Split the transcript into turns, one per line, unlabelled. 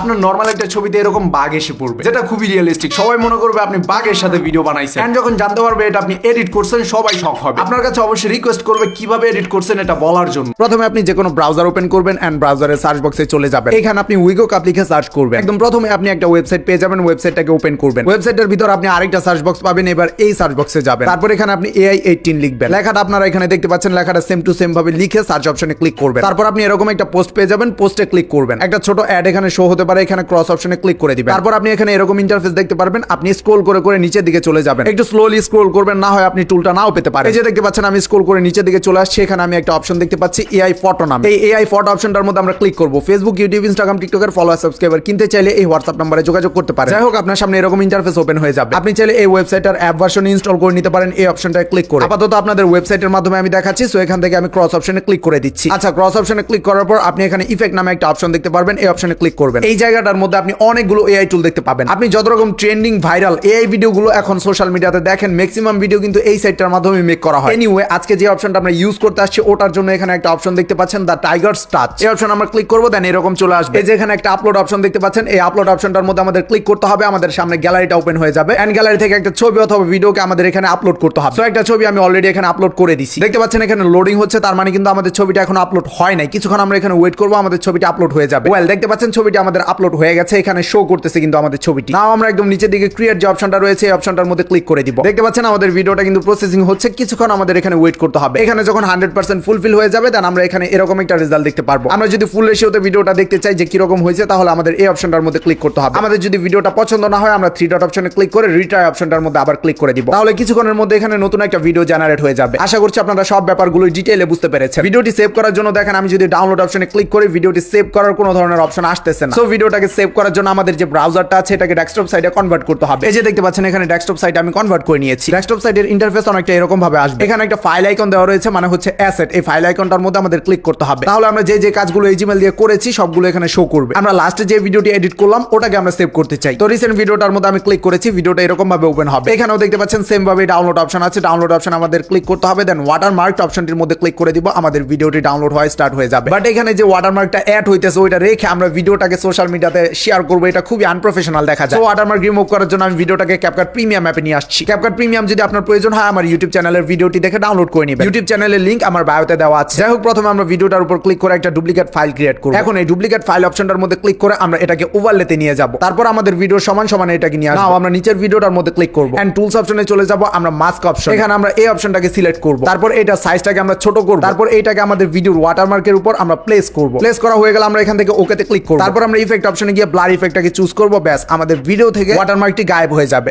আপনার নর্মাল একটা ছবিতে এরকম বাঘ এসে পড়বে যেটা খুবই রিয়েলিস্টিক সবাই মনে করবে আপনি বাঘের সাথে ভিডিও বানাইছেন। And যখন জানতে পারবে এটা আপনি এডিট করছেন সবাই শখ হবে। আপনার কাছে অবশ্যই রিকোয়েস্ট করবে কীভাবে এডিট করছেন এটা বলার জন্য। প্রথমে আপনি যে কোনো ব্রাউজার ওপেন করবেন এন্ড ব্রাউজারের সার্চ বক্সে চলে যাবেন। এখানে আপনি উইগো কাপ লিখে সার্চ করবেন। একদম প্রথমে আপনি একটা ওয়েবসাইট পেয়ে যাবেন ওয়েবসাইটটাকে ওপেন করবেন। ওয়েবসাইটের ভিতর আপনি আরেকটা সার্চ বক্স পাবেন এবার এই সার্চ বক্সে যাবেন। তারপর এখানে আপনি এআই এইটিন লিখবেন। লেখাটা আপনারা এখানে দেখতে পাচ্ছেন লেখাটা সেম টু সেম ভাবে লিখে সার্চ অপশনে ক্লিক করবেন। তারপর আপনি এরকম একটা পোস্ট পেয়ে যাবেন পোস্টে ক্লিক করবেন। একটা ছোট অ্যাড এখানে শো হতে পারে এখানে ক্রস অপশনে ক্লিক করে দিবেন। তারপর আপনি এখানে এরকম ইন্টারফেস দেখতে পারবেন আপনি স্ক্রোল করে করে নিচের দিকে চলে যাবেন। একটু স্লোলি স্ক্রোল করবেন না হয় আপনি টুলটা নাও পেতে পারেন। এই যে দেখতে পাচ্ছেন আমি স্ক্রোল করে নিচের দিকে চলে আসছি এখানে আমি একটা অপশন দেখতে পাচ্ছি এআই ফটো নাম। এই এআই ফটো অপশনটার মধ্যে আমরা ক্লিক করব। ফেসবুক ইউটিউব ইনস্টাগ্রাম টিকটকের ফলোয়ার সাবস্ক্রাইবার কিনতে চাইলে এই হোয়াটসঅ্যাপ নাম্বারে যোগাযোগ করতে পারেন। যাই হোক আপনার সামনে এরকম ইন্টারফেস ওপেন হয়ে যাবে। আপনি চাইলে এই ওয়েবসাইটের অ্যাপ ভার্সন ইনস্টল করে নিতে পারেন এই অপশনটায় ক্লিক করে। আপাতত আপনাদের ওয়েবসাইটের মাধ্যমে আমি দেখাচ্ছি সো এখান থেকে আমি ক্রস অপশনে ক্লিক করে দিচ্ছি। আচ্ছা ক্রস অপশনে ক্লিক করার পর আপনি এখানে ইফেক্ট নামে একটা অপশন দেখতে পারবেন এই অপশনে ক্লিক করবেন। এই জায়গাটার মধ্যে আপনি অনেকগুলো এআই টুল দেখতে পাবেন। আপনি যত রকম ট্রেন্ডিং ভাইরাল এআই ভিডিওগুলো এখন সোশ্যাল মিডিয়াতে দেখেন ম্যাক্সিমাম ভিডিও কিন্তু এই সাইটটার মাধ্যমে মেক করা হয়। এনিওয়ে আজকে যে অপশনটা আমরা ইউজ করতে আসছি, ওটার জন্য এখানে একটা অপশন দেখতে পাচ্ছেন দ্য টাইগার টাচ এই অপশন আমরা ক্লিক করব দেন এরকম চলে আসবে। এই যে এখানে একটা আপলোড অপশন দেখতে পাচ্ছেন, এই আপলোড অপশনটার মধ্যে আমাদের ক্লিক করতে হবে, আমাদের সামনে গ্যালারিটা ওপেন হয়ে যাবে। এন্ড গ্যালারি থেকে একটা ছবি অথবা ভিডিওকে আমাদের এখানে আপলোড করতে হবে। সো একটা ছবি আমি অলরেডি এখানে আপলোড করে দিছি। দেখতে পাচ্ছেন এখানে লোডিং হচ্ছে, তার মানে কিন্তু আমাদের ছবিটা এখন আপলোড হয় নাই। কিছুক্ষণ আমরা এখানে ওয়েট করব, আমাদের ছবিটা আপলোড হয়ে যাবে। ওয়েল দেখতে পাচ্ছেন, ছবিটা আমাদের আপলোড হয়ে গেছে, এখানে শো করতেছে কিন্তু আমাদের ছবিটি। নাও আমরা একদম নিচের দিকে ক্রিয়েট যে অপশনটা রয়েছে, এই অপশনটার মধ্যে ক্লিক করে দিব। দেখতে পাচ্ছেন আমাদের ভিডিওটা কিন্তু প্রসেসিং হচ্ছে, কিছুক্ষণ আমাদের এখানে ওয়েট করতে হবে। এখানে যখন হান্ড্রেড পার্সেন্ট ফুলফিল হয়ে যাবে দেন আমরা এখানে এরকম একটা রেজাল্ট দেখতে পারব। আমরা যদি ফুল রেশিওতে ভিডিওটা দেখতে চাই যে কীরকম হয়েছে, তাহলে আমাদের এই অপশনটার মধ্যে ক্লিক করতে হবে। আমাদের যদি ভিডিওটা পছন্দ না হয়, আমরা থ্রি ডট অপশনে ক্লিক করে রিট্রাই অপশনটার মধ্যে আবার ক্লিক করে দিব। তাহলে কিছুক্ষণের মধ্যে এখানে নতুন একটা ভিডিও জেনারেট হয়ে যাবে। আশা করছি আপনারা সব ব্যাপারগুলো ডিটেইলে বুঝতে পেরেছেন। ভিডিওটি সেভ করার জন্য দেখেন, আমি যদি ডাউনলোড অপশনে ক্লিক করি ভিডিওটি সেভ করার কোনো ধরনের অপশন আসতেছে না। ভিডিওটাকে সেভ করার জন্য আমাদের যে ব্রাউজারটা আছে, এটাকে ডেস্কটপ সাইডে কনভার্ট করতে হবে। এই যে দেখতে পাচ্ছেন, এখানে ডেস্কটপ সাইডে আমি কনভার্ট করে নিয়েছি। ডেস্কটপ সাইডের ইন্টারফেস অনেকটা এরকম ভাবে আসবে। এখানে একটা ফাইল আইকন দেওয়া রয়েছে মানে হচ্ছে অ্যাসেট এই ফাইল আইকনটার মধ্যে আমাদের ক্লিক করতে হবে। তাহলে আমরা যে যে কাজগুলো এই জিমেল দিয়ে করেছি, সবগুলো এখানে শো করবে। আমরা লাস্টে যে ভিডিওটি এডিট করলাম, ওটাকে আমরা সেভ করতে চাই। তো রিসেন্ট ভিডিওটার মধ্যে আমি ক্লিক করেছি ভিডিওটা এরকম ভাবে ওপেন হবে। এখানেও দেখতে পাচ্ছেন সেম ভাবে ডাউনলোড অপশন আছে। ডাউনলোড অপশন আমাদের ক্লিক করতে হবে দেন ওয়াটার মার্ক অপশনটির মধ্যে ক্লিক করে দিব। আমাদের ভিডিওটি ডাউনলোড হয় স্টার্ট হয়ে যাবে। বাট এখানে যে ওয়াটার মার্কটা অ্যাড হইতেছে, ওইটা রেখে আমরা ভিডিওটাকে সোশ্যাল মিডিয়াতে শেয়ার করব এটা খুবই আনপ্রফেশনাল দেখা যায়। ওয়াটার মার্ক রিমুভ করার জন্য আমি ভিডিওটাকে ক্যাপকাট প্রিমিয়াম অ্যাপে নিয়ে আসছি। ক্যাপকাট প্রিমিয়াম যদি আপনার প্রয়োজন হয় আমার ইউটিউব চ্যানেলের ভিডিওটি দেখে ডাউনলোড করে নিবেন। ইউটিউব চ্যানেলের লিঙ্ক আমার বায়োতে দেওয়া আছে। যাই হোক প্রথমে আমরা ভিডিওটার উপর ক্লিক করে একটা ডুপ্লিকেট ফাইল ক্রিয়েট করব। এখন এই ডুপ্লিকেট ফাইল অপশনটার মধ্যে ক্লিক করে আমরা এটাকে ওভারলেতে নিয়ে যাব। তারপর আমাদের ভিডিও সমান সমান এটাকে নিয়ে আসব। আমরা নিচের ভিডিওটার মধ্যে ক্লিক করব। এন্ড টুলস অপশনে চলে যাব আমরা মাস্ক অপশন এখানে আমরা এই অপশনটাকে সিলেক্ট করব। তারপর এটা সাইজটাকে আমরা ছোট করব। তারপর এইটাকে আমাদের ভিডিওর ওয়াটারমার্কের উপর আমরা প্লেস করব। প্লেস করা হয়ে গেলে আমরা এখান থেকে ওকেতে ক্লিক করব। তারপর আমরা ইফেক্ট অপশনে গিয়ে ব্লার ইফেক্টটাকে চুজ করব, ব্যাস। আমাদের ভিডিও থেকে ওয়াটারমার্কটি গায়েব হয়ে যাবে।